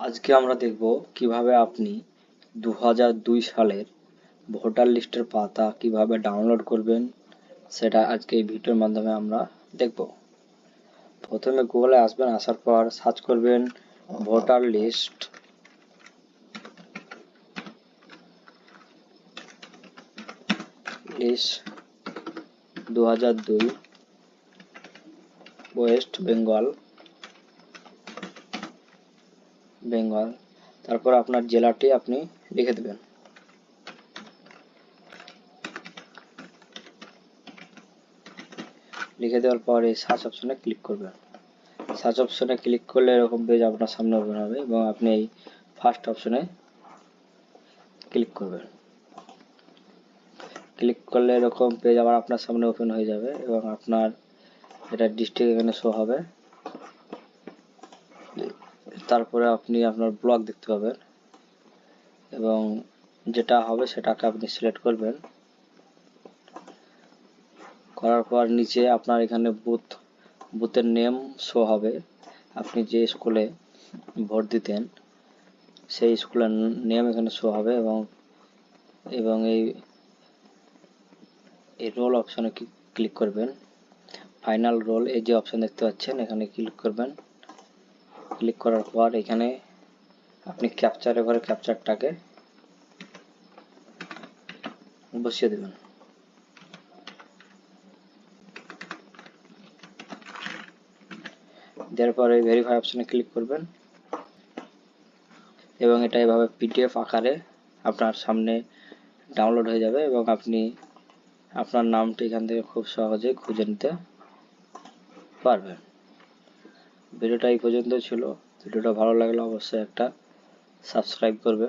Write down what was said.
আজকে আমরা দেখব কীভাবে আপনি দু সালের ভোটার লিস্টের পাতা কীভাবে ডাউনলোড করবেন, সেটা আজকে এই ভিডিওর মাধ্যমে আমরা দেখব। প্রথমে গুগলে আসবেন, আসার পর সার্চ করবেন ভোটার লিস্ট। লিস্ট দু হাজার দুই, ওয়েস্ট বেঙ্গল। বেঙ্গল। তারপর আপনার জেলাটি আপনি লিখে দেবেন। লিখে দেওয়ার পর এই সার্চ অপশনে ক্লিক করবেন। সার্চ অপশনে ক্লিক করলে এরকম পেজ আপনার সামনে ওপেন হবে এবং আপনি এই ফার্স্ট অপশনে ক্লিক করবেন। ক্লিক করলে এরকম পেজ আবার আপনার সামনে ওপেন হয়ে যাবে এবং আপনার এটা ডিস্ট্রিক্ট এখানে শো হবে। তারপরে আপনি আপনার ব্লগ দেখতে পাবেন। এবং যেটা হবে সেটাকে আপনি সিলেক্ট করবেন। করার পর নিচে আপনার এখানে বুথ বুথের নেম শো হবে। আপনি যে স্কুলে ভোট দিতেন, সেই স্কুলের নেম এখানে শো হবে এবং এবং এই এই রোল অপশনে ক্লিক করবেন। ফাইনাল রোল এই যে অপশন দেখতে পাচ্ছেন, এখানে ক্লিক করবেন। ক্লিক করার পর এখানে আপনি ক্যাপচারে করে ক্যাপচারটাকে বসিয়ে দেবেন। দেওয়ার পরে ভেরিফাই অপশনে ক্লিক করবেন এবং এটা এভাবে পিডিএফ আকারে আপনার সামনে ডাউনলোড হয়ে যাবে এবং আপনি আপনার নামটি এখান থেকে খুব সহজে খুঁজে নিতে পারবেন। ভিডিওটা এই পর্যন্ত ছিল। ভিডিওটা ভালো লাগলে অবশ্যই একটা সাবস্ক্রাইব করবে।